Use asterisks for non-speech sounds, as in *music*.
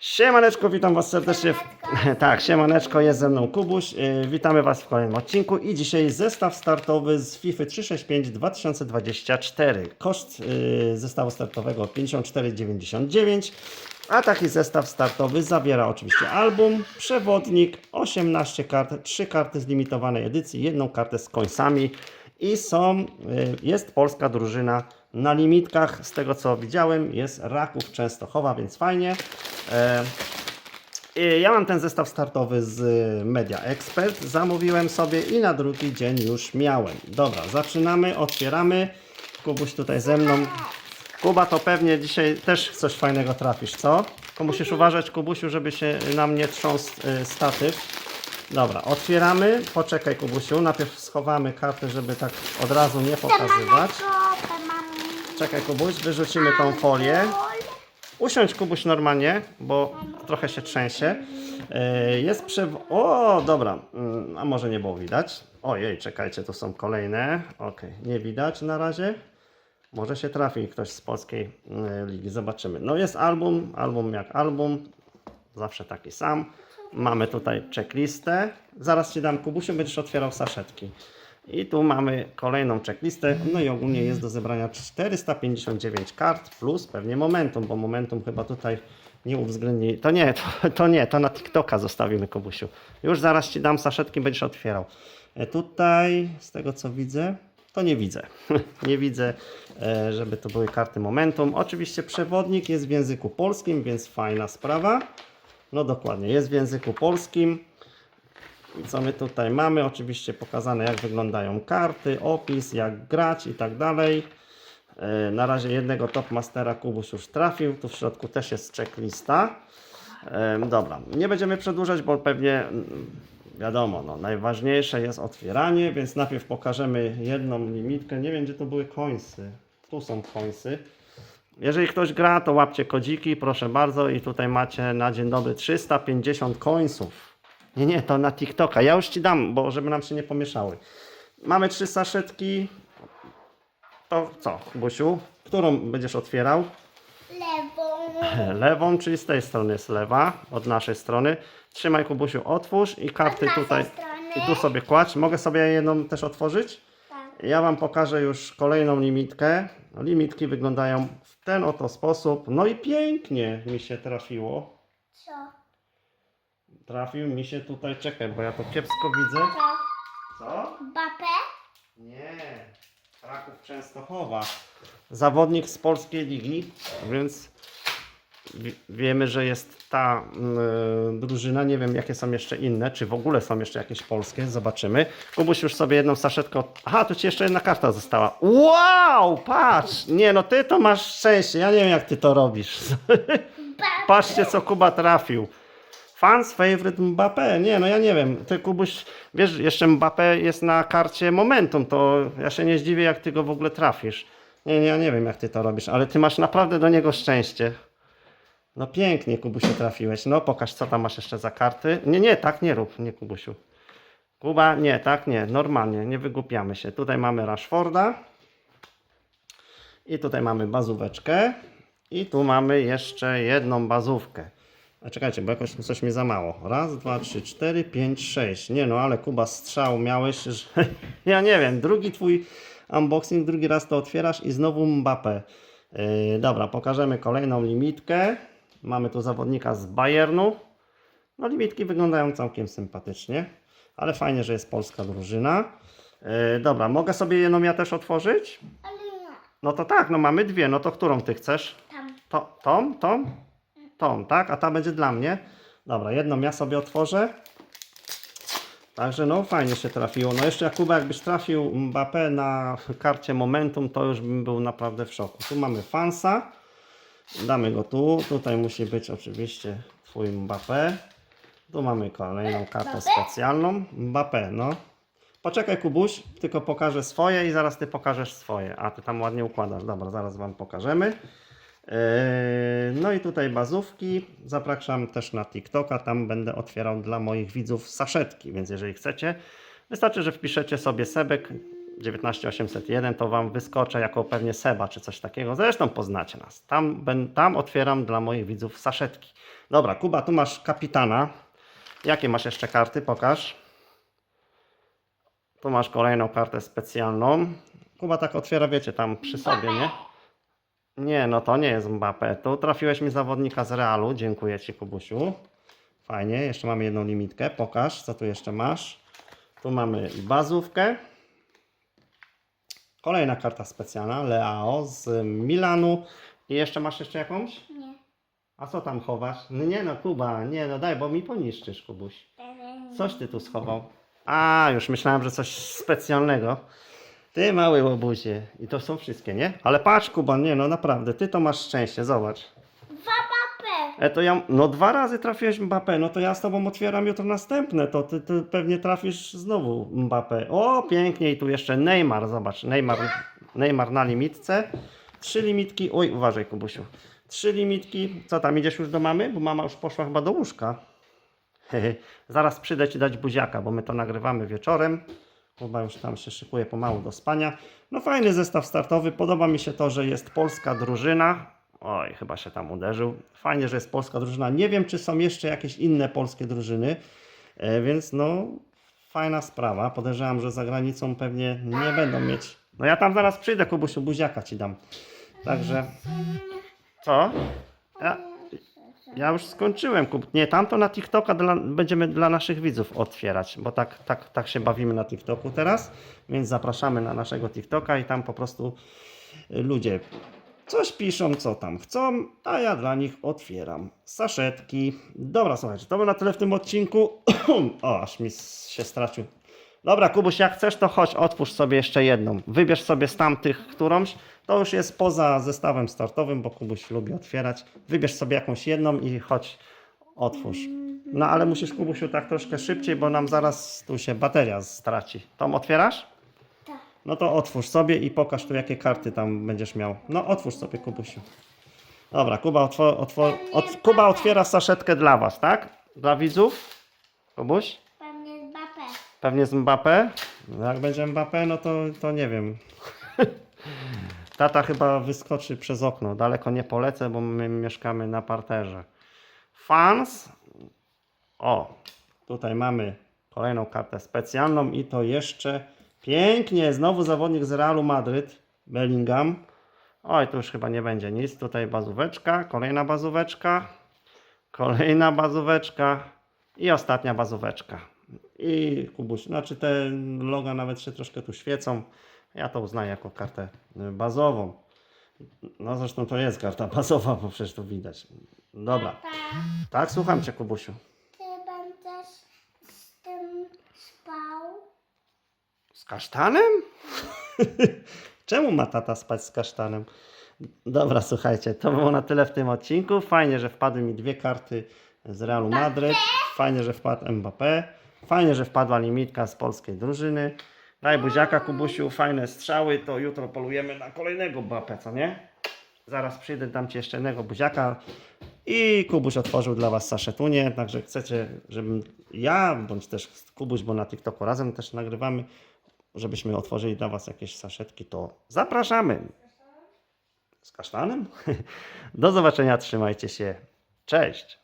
Siemaneczko, witam Was serdecznie. W... *laughs* Tak, siemaneczko, jest ze mną Kubuś. Yy, Witamy Was w kolejnym odcinku i dzisiaj zestaw startowy z FIFA 365 2024. Koszt yy, zestawu startowego 54,99, a taki zestaw startowy zawiera oczywiście album, przewodnik, 18 kart, 3 karty z limitowanej edycji, jedną kartę z końcami i są, yy, jest polska drużyna na limitkach. Z tego co widziałem, jest Raków Częstochowa, więc fajnie. Ja mam ten zestaw startowy z Media Expert. Zamówiłem sobie i na drugi dzień już miałem. Dobra, zaczynamy, otwieramy. Kubuś tutaj ze mną. Kuba, to pewnie dzisiaj też coś fajnego trafisz, co? Tylko musisz uważać, Kubusiu, żeby się nam nie trząsł y, statyw. Dobra, otwieramy. Poczekaj, Kubusiu. Najpierw schowamy kartę, żeby tak od razu nie pokazywać. Czekaj, Kubuś, wyrzucimy tą folię. Usiądź Kubuś normalnie, bo trochę się trzęsie. E, Jest przew... O, dobra. Mm, A może nie było widać? Ojej, czekajcie, tu są kolejne. Okej, nie widać na razie. Może się trafi ktoś z polskiej e, ligi. Zobaczymy. No jest album, album jak album. Zawsze taki sam. Mamy tutaj checklistę. Zaraz Ci dam Kubusiu, będziesz otwierał saszetki. I tu mamy kolejną checklistę. No i ogólnie jest do zebrania 459 kart plus pewnie momentum, bo momentum chyba tutaj nie uwzględni. To nie, to, to nie, to na TikToka zostawimy Kubusiu. Już zaraz Ci dam saszetki, będziesz otwierał. E, Tutaj, z tego co widzę, to nie widzę. *laughs* nie widzę, e, żeby to były karty momentum. Oczywiście przewodnik jest w języku polskim, więc fajna sprawa. No dokładnie, jest w języku polskim. I co my tutaj mamy? Oczywiście pokazane jak wyglądają karty, opis, jak grać i tak dalej. E, Na razie jednego top mastera Kubuś już trafił. Tu w środku też jest checklista. Dobra, nie będziemy przedłużać, bo pewnie mm, wiadomo, no, najważniejsze jest otwieranie, więc najpierw pokażemy jedną limitkę. Nie wiem, gdzie to były końsy. Tu są końsy. Jeżeli ktoś gra, to łapcie kodziki, proszę bardzo. I tutaj macie na dzień dobry 350 końców. Nie, nie, to na TikToka. Ja już ci dam, bo żeby nam się nie pomieszały. Mamy trzy saszetki. To co, Busiu? Którą będziesz otwierał? Lewą. *laughs* Lewą, czyli z tej strony jest lewa, od naszej strony. Trzymaj, Kubusiu, otwórz i karty naszej tutaj. strony. I tu sobie kładź. Mogę sobie jedną też otworzyć? Tak. Ja Wam pokażę już kolejną limitkę. Limitki wyglądają w ten oto sposób. No i pięknie mi się trafiło. Co? Trafił mi się tutaj, czekaj, bo ja to kiepsko widzę. Co? Co? Bapę? Nie. Kraków Częstochowa. Zawodnik z polskiej ligi, więc wi- wiemy, że jest ta y, drużyna. Nie wiem, jakie są jeszcze inne, czy w ogóle są jeszcze jakieś polskie. Zobaczymy. Kubuś już sobie jedną saszetkę. od- Aha, tu ci jeszcze jedna karta została. Wow, patrz! Nie, no ty to masz szczęście. Ja nie wiem, jak ty to robisz. *laughs* Bapę. Patrzcie, co Kuba trafił. Fans favorite Mbappé. Nie, no ja nie wiem. Ty Kubuś, wiesz, jeszcze Mbappé jest na karcie Momentum, to ja się nie zdziwię, jak ty go w ogóle trafisz. Nie, nie, ja nie wiem, jak ty to robisz, ale ty masz naprawdę do niego szczęście. No pięknie, Kubusiu, trafiłeś. No pokaż, co tam masz jeszcze za karty. Nie, nie, tak nie rób, nie Kubusiu. Kuba, nie, tak nie, normalnie, nie wygłupiamy się. Tutaj mamy Rashforda. I tutaj mamy bazóweczkę. I tu mamy jeszcze jedną bazówkę. A czekajcie, bo jakoś coś mi za mało. Raz, dwa, trzy, cztery, pięć, sześć. Nie no, ale Kuba strzał miałeś, *laughs* że... Ja nie wiem, drugi twój unboxing, drugi raz to otwierasz i znowu Mbappé. Yy, dobra, pokażemy kolejną limitkę. Mamy tu zawodnika z Bayernu. No limitki wyglądają całkiem sympatycznie, ale fajnie, że jest polska drużyna. Yy, dobra, mogę sobie jedną ja też otworzyć? Ale nie. No to tak, no mamy dwie, no to którą ty chcesz? Tam. To, tą, tą, tą, tak? A ta będzie dla mnie. Dobra, jedną ja sobie otworzę. Także no fajnie się trafiło. No jeszcze Jakuba, jakbyś trafił Mbappé na karcie Momentum, to już bym był naprawdę w szoku. Tu mamy Fansa. Damy go tu. Tutaj musi być oczywiście twój Mbappé. Tu mamy kolejną kartę Mbappé? specjalną. Mbappé, no. Poczekaj Kubuś, tylko pokażę swoje i zaraz ty pokażesz swoje. A ty tam ładnie układasz. Dobra, zaraz wam pokażemy. Yy, No i tutaj bazówki. Zapraszam też na TikToka. Tam będę otwierał dla moich widzów saszetki, więc jeżeli chcecie, wystarczy, że wpiszecie sobie Sebek 19801, to Wam wyskoczę jako pewnie Seba czy coś takiego. Zresztą poznacie nas. Tam, tam otwieram dla moich widzów saszetki. Dobra, Kuba, tu masz kapitana. Jakie masz jeszcze karty? Pokaż. Tu masz kolejną kartę specjalną. Kuba tak otwiera, wiecie, tam przy sobie, nie? Nie, no to nie jest Mbappé. Tu trafiłeś mi zawodnika z Realu. Dziękuję Ci, Kubusiu. Fajnie, jeszcze mamy jedną limitkę. Pokaż, co tu jeszcze masz. Tu mamy bazówkę. Kolejna karta specjalna, Leao z Milanu. I jeszcze masz jeszcze jakąś? Nie. A co tam chowasz? No nie no, Kuba, nie no daj, bo mi poniszczysz, Kubuś. Coś ty tu schował. A, już myślałem, że coś specjalnego. Ty mały łobuzie. I to są wszystkie, nie? Ale patrz, Kuba, nie no naprawdę, ty to masz szczęście, zobacz. Dwa papy. E to ja, no dwa razy trafiłeś Mbappé, no to ja z tobą otwieram jutro następne, to ty, ty pewnie trafisz znowu Mbappé. O, pięknie i tu jeszcze Neymar, zobacz, Neymar, Neymar na limitce. Trzy limitki, oj, uważaj Kubusiu. Trzy limitki, co tam, idziesz już do mamy? Bo mama już poszła chyba do łóżka. *laughs* Zaraz przyjdę ci dać buziaka, bo my to nagrywamy wieczorem. Kuba już tam się szykuje pomału do spania. No fajny zestaw startowy. Podoba mi się to, że jest polska drużyna. Oj, chyba się tam uderzył. Fajnie, że jest polska drużyna. Nie wiem, czy są jeszcze jakieś inne polskie drużyny, e, więc no fajna sprawa. Podejrzewam, że za granicą pewnie nie będą mieć. No ja tam zaraz przyjdę, Kubusiu, buziaka ci dam. Także... Co? Ja, ja już skończyłem. Kup. Nie, tamto na TikToka dla, będziemy dla naszych widzów otwierać, bo tak, tak, tak się bawimy na TikToku teraz, więc zapraszamy na naszego TikToka i tam po prostu y, ludzie coś piszą, co tam chcą, a ja dla nich otwieram saszetki. Dobra, słuchajcie, to było na tyle w tym odcinku. *clears throat* o, aż mi się stracił. Dobra, Kubuś, jak chcesz, to chodź, otwórz sobie jeszcze jedną. Wybierz sobie z tamtych którąś. To już jest poza zestawem startowym, bo Kubuś lubi otwierać. Wybierz sobie jakąś jedną i chodź, otwórz. No ale musisz, Kubusiu, tak troszkę szybciej, bo nam zaraz tu się bateria straci. Tą otwierasz? Tak. No to otwórz sobie i pokaż tu, jakie karty tam będziesz miał. No otwórz sobie, Kubusiu. Dobra, Kuba, otwo, otwo, ot, Kuba otwiera saszetkę dla Was, tak? Dla widzów? Kubuś? Pewnie z Mbappé? No Jak będzie Mbappé, no to, to nie wiem. *laughs* Tata chyba wyskoczy przez okno. Daleko nie polecę, bo my mieszkamy na parterze. Fans. O, tutaj mamy kolejną kartę specjalną i to jeszcze pięknie. Znowu zawodnik z Realu Madryt, Bellingham. Oj, tu już chyba nie będzie nic. Tutaj bazóweczka, kolejna bazóweczka, kolejna bazóweczka i ostatnia bazóweczka. I Kubuś, znaczy te loga nawet się troszkę tu świecą. Ja to uznaję jako kartę y, bazową. No zresztą to jest karta *laughs* bazowa, bo przecież to widać. Dobra. Tata, Tak, słucham Cię Kubusiu. ty będziesz z tym spał? Z kasztanem? *laughs* Czemu ma tata spać z kasztanem? Dobra, słuchajcie, to było na tyle w tym odcinku. Fajnie, że wpadły mi dwie karty z Realu Madryt. Fajnie, że wpadł Mbappé. Fajnie, że wpadła limitka z polskiej drużyny. Daj buziaka, Kubusiu, fajne strzały, to jutro polujemy na kolejnego Mbappé, co nie? Zaraz przyjdę, dam Ci jeszcze jednego buziaka. I Kubuś otworzył dla Was saszetunię, także chcecie, żebym ja, bądź też Kubuś, bo na TikToku razem też nagrywamy, żebyśmy otworzyli dla Was jakieś saszetki, to zapraszamy. Z kasztanem? *laughs* Do zobaczenia, trzymajcie się. Cześć!